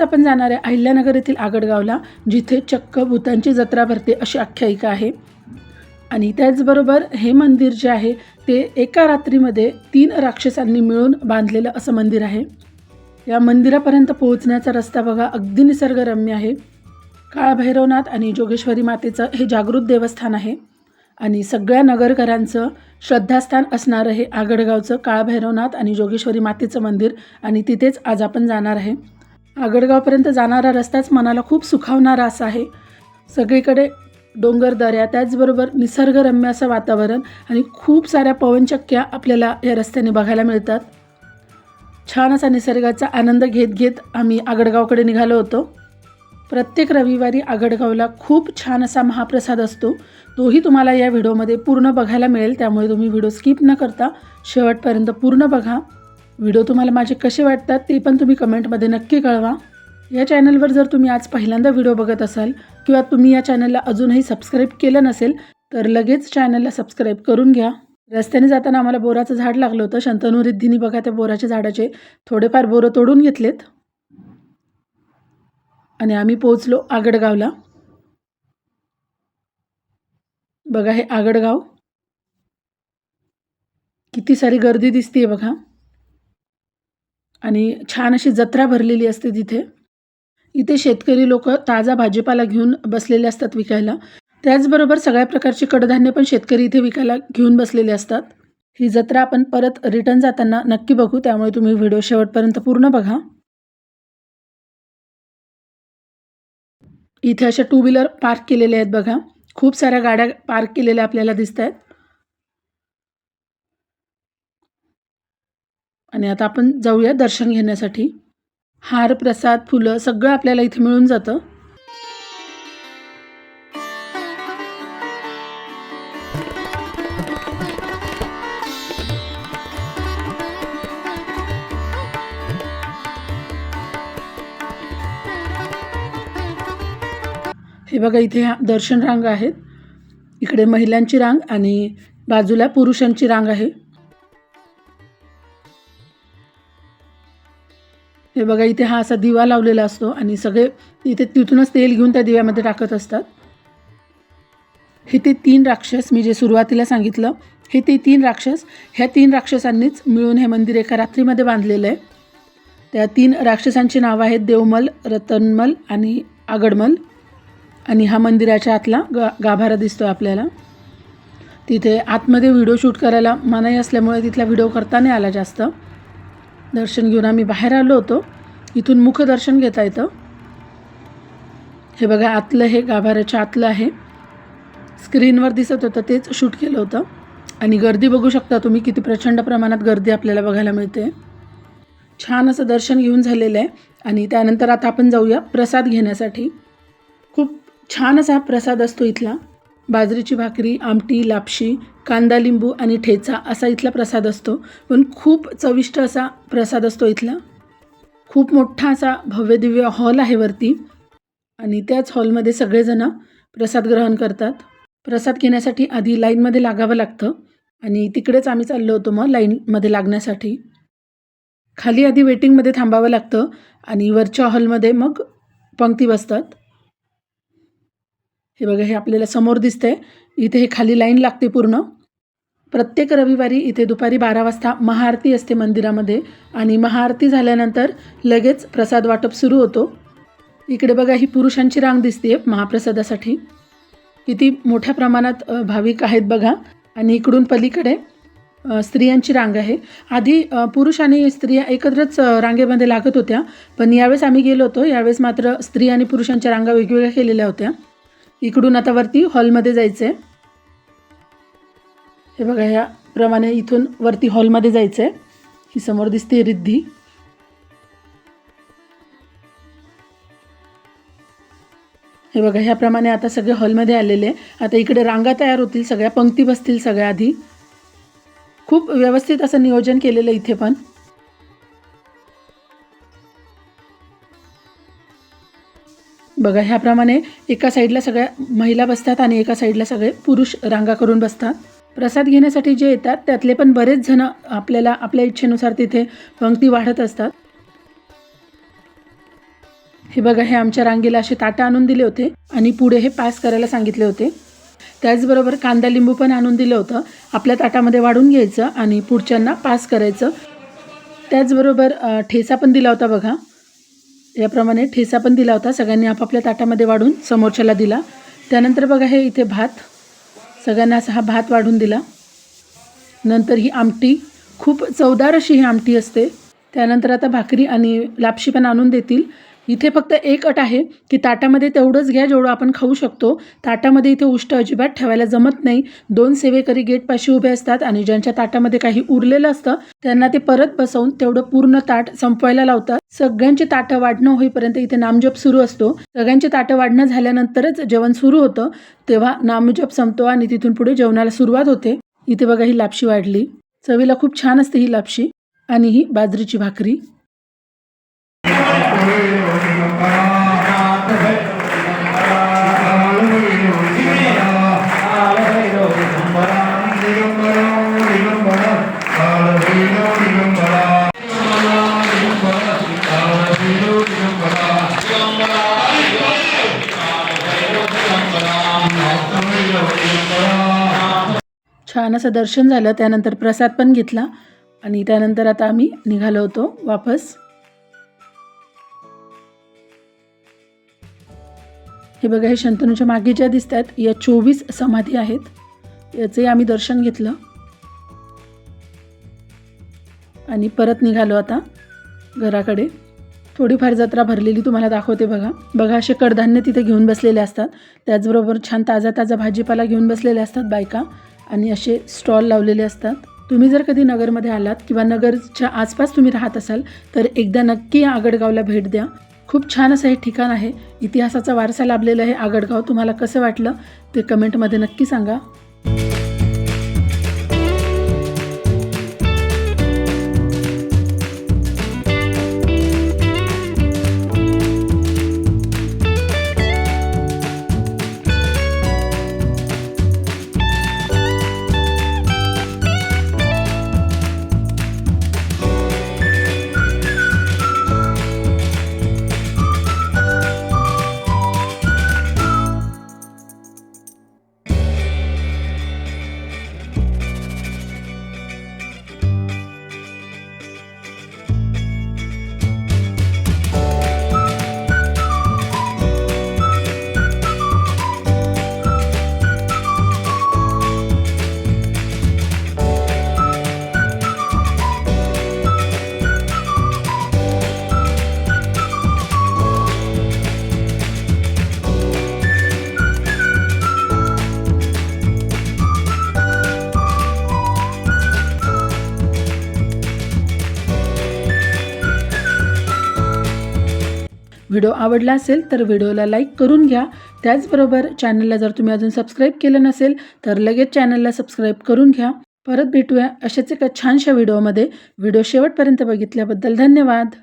आपण जाणार आहे अहिल्यानगर येथील आगडगावला जिथे चक्क भूतांची जत्रा भरते अशी आख्यायिका आहे. आणि त्याचबरोबर हे मंदिर जे आहे ते एका रात्रीमध्ये तीन राक्षसांनी मिळून बांधलेलं असं मंदिर आहे. या मंदिरापर्यंत पोहोचण्याचा रस्ता बघा अगदी निसर्गरम्य आहे. काळभैरवनाथ आणि जोगेश्वरी मातेचं हे जागृत देवस्थान आहे. आणि सगळ्या नगरकरांचं श्रद्धास्थान असणारं हे आगडगावचं काळभैरवनाथ आणि जोगेश्वरी मातेचं मंदिर. आणि तिथेच आज आपण जाणार आहे. आगडगावपर्यंत जाणारा रस्ताच मनाला खूप सुखावणारा असा आहे. सगळीकडे डोंगर दऱ्या त्याचबरोबर निसर्गरम्य असं वातावरण आणि खूप साऱ्या पवनचक्क्या आपल्याला या रस्त्याने बघायला मिळतात. छान असा निसर्गाचा आनंद घेत घेत आम्ही आगडगावकडे निघालो होतो. प्रत्येक रविवारी आगडगावला खूप छान असा महाप्रसाद असतो. तोही तुम्हाला या व्हिडिओमध्ये पूर्ण बघायला मिळेल त्यामुळे तुम्ही व्हिडिओ स्किप न करता शेवटपर्यंत पूर्ण बघा. व्हिडिओ तुम्हाला माझे कसे वाटतात ते पण तुम्ही कमेंटमध्ये नक्की कळवा. या चॅनलवर जर तुम्ही आज पहिल्यांदा व्हिडिओ बघत असाल किंवा तुम्ही या चॅनलला अजूनही सबस्क्राईब केलं नसेल तर लगेच चॅनलला सबस्क्राईब करून घ्या. रस्त्याने जाताना आम्हाला बोराचं झाड लागलं होतं. शंतनू रिद्धीने बघा त्या बोराच्या झाडाचे थोडेफार बोरं तोडून घेतलेत. आणि आम्ही पोचलो आगडगावला. बघा हे आगडगाव. किती सारी गर्दी दिसते बघा. आणि छान अशी जत्रा भरलेली असते तिथे. इथे शेतकरी लोक ताजा भाजीपाला घेऊन बसलेले असतात विकायला. त्याचबरोबर सगळ्या प्रकारची कडधान्य पण शेतकरी इथे विकायला घेऊन बसलेले असतात. ही जत्रा आपण परत रिटर्न जाताना नक्की बघू. त्यामुळे तुम्ही व्हिडिओ शेवटपर्यंत पूर्ण बघा. इथे अशा टू व्हीलर पार्क केलेल्या आहेत बघा. खूप साऱ्या गाड्या पार्क केलेल्या आपल्याला दिसत आहेत आणि आता आपण जाऊया दर्शन घेण्यासाठी. हार प्रसाद फुलं सगळं आपल्याला इथे मिळून जातं. हे बघा इथे ह्या दर्शन रांग आहेत. इकडे महिलांची रांग आणि बाजूला पुरुषांची रांग आहे. हे बघा इथे हा असा दिवा लावलेला असतो आणि सगळे इथे तिथूनच तेल घेऊन त्या दिव्यामध्ये टाकत असतात. हे ते तीन राक्षस मी जे सुरुवातीला सांगितलं हे ते तीन राक्षस ह्या तीन राक्षसांनीच मिळून हे मंदिर एका रात्रीमध्ये बांधलेलं आहे. त्या तीन राक्षसांची नावं आहेत देवमल रतनमल आणि आगडमल. आणि हा मंदिराच्या आतला गा गाभारा दिसतो आपल्याला. तिथे आतमध्ये व्हिडिओ शूट करायला मनाई असल्यामुळे तिथला व्हिडिओ करता नाही आला जास्त. दर्शन घेऊन आम्ही बाहेर आलो होतो. इथून मुखदर्शन घेता येतं. हे बघा आतलं हे गाभाऱ्याच्या आतलं आहे. स्क्रीनवर दिसत होतं तेच शूट केलं होतं. आणि गर्दी बघू शकता तुम्ही किती प्रचंड प्रमाणात गर्दी आपल्याला बघायला मिळते. छान असं दर्शन घेऊन झालेलं आहे. आणि त्यानंतर आता आपण जाऊया प्रसाद घेण्यासाठी. खूप छान असा प्रसाद असतो इथला. बाजरीची भाकरी आमटी लापशी कांदा लिंबू आणि ठेचा असा इथला प्रसाद असतो. पण खूप चविष्ट असा प्रसाद असतो इथला. खूप मोठा असा भव्यदिव्य हॉल आहे वरती. आणि त्याच हॉलमध्ये सगळेजणं प्रसाद ग्रहण करतात. प्रसाद घेण्यासाठी आधी लाईनमध्ये लागावं लागतं. आणि तिकडेच आम्ही चाललो होतो मग लाईनमध्ये लागण्यासाठी. खाली आधी वेटिंगमध्ये थांबावं लागतं. आणि वरच्या हॉलमध्ये मग पंक्ती बसतात. हे बघा हे आपल्याला समोर दिसतंय. इथे हे खाली लाईन लागते पूर्ण. प्रत्येक रविवारी इथे दुपारी बारा वाजता महाआरती असते मंदिरामध्ये आणि महाआरती झाल्यानंतर लगेच प्रसाद वाटप सुरू होतो. इकडे बघा ही पुरुषांची रांग दिसते महाप्रसादासाठी. किती मोठ्या प्रमाणात भाविक आहेत बघा. आणि इकडून पलीकडे स्त्रियांची रांग आहे. आधी पुरुष आणि स्त्रिया एकत्रच रांगेमध्ये लागत होत्या. पण यावेळेस आम्ही गेलो होतो. यावेळेस मात्र स्त्री आणि पुरुषांच्या रांगा वेगवेगळ्या केलेल्या होत्या. इकडून आता वरती हॉलमध्ये जायचं आहे हे बघा ह्याप्रमाणे इथून वरती हॉलमध्ये जायचं आहे ही समोर दिसते रिद्धी. हे बघा ह्याप्रमाणे आता सगळे हॉलमध्ये आलेले आहे. आता इकडे रांगा तयार होतील सगळ्या पंक्ती बसतील सगळ्या आधी. खूप व्यवस्थित असं नियोजन केलेलं आहे इथे पण. बघा ह्याप्रमाणे एका साईडला सगळ्या महिला बसतात आणि एका साईडला सगळे पुरुष रांगा करून बसतात. प्रसाद घेण्यासाठी जे येतात त्यातले पण बरेच जण आपल्याला आपल्या इच्छेनुसार तिथे पंक्ती वाढत असतात. हे बघा हे आमच्या रांगेला असे ताटं आणून दिले होते आणि पुढे हे पास करायला सांगितले होते. त्याचबरोबर कांदा लिंबू पण आणून दिलं होतं. आपल्या ताटामध्ये वाढून घ्यायचं आणि पुढच्यांना पास करायचं. त्याचबरोबर ठेसा ठेचा पण दिला होता बघा. याप्रमाणे ठेचा पण दिला होता. सगळ्यांनी आपापल्या ताटामध्ये वाढून समोरच्याला दिला. त्यानंतर बघा हे इथे भात. सगळ्यांना असा हा भात वाढून दिला. नंतर ही आमटी. खूप चवदार अशी ही आमटी असते. त्यानंतर आता भाकरी आणि लापशी पण आणून देतील. इथे फक्त एक अट आहे की ताटामध्ये तेवढंच घ्या जेवढं आपण खाऊ शकतो. ताटामध्ये इथे उष्ट अजिबात ठेवायला जमत नाही. दोन सेवेकरी गेटपाशी उभे असतात आणि ज्यांच्या ताटामध्ये काही उरलेलं असतं त्यांना ते परत बसवून तेवढं पूर्ण ताट संपवायला लावतात. सगळ्यांची ताटं वाढणं होईपर्यंत इथे नामजप सुरू असतो. सगळ्यांची ताटं वाढणं झाल्यानंतरच जेवण सुरू होतं. तेव्हा नामजप संपतो आणि तिथून पुढे जेवणाला सुरुवात होते. इथे बघा ही लापशी वाढली. चवीला खूप छान असते ही लापशी आणि ही बाजरीची भाकरी. छान असं दर्शन झालं त्यानंतर प्रसाद पण घेतला आणि त्यानंतर आता आम्ही निघालो होतो वापस. हे बघा हे शंतनूच्या मागे ज्या दिसत आहेत या चोवीस समाधी आहेत. याचे आम्ही दर्शन घेतलं. आणि परत निघालो आता घराकडे. थोडीफार जत्रा भरलेली तुम्हाला दाखवते बघा. बघा असे कडधान्य तिथे घेऊन बसलेले असतात. त्याचबरोबर छान ताजा ताजा भाजीपाला घेऊन बसलेले असतात बायका. आणि असे स्टॉल लावलेले असतात. तुम्ही जर कधी नगरमध्ये आलात किंवा नगरच्या आसपास तुम्ही राहत असाल तर एकदा नक्की या आगडगावला भेट द्या. खूप छान असं हे ठिकाण आहे. इतिहासाचा वारसा लाभलेलं आहे आगडगाव. तुम्हाला कसं वाटलं ते कमेंटमध्ये नक्की सांगा. व्हिडिओ आवडला असेल तर व्हिडिओला लाईक करून घ्या. त्याचबरोबर चॅनलला जर तुम्ही अजून सबस्क्राईब केलं नसेल तर लगेच चॅनलला सबस्क्राईब करून घ्या. परत भेटूया अशाच एका छानशा व्हिडिओमध्ये. व्हिडिओ शेवटपर्यंत बघितल्याबद्दल धन्यवाद.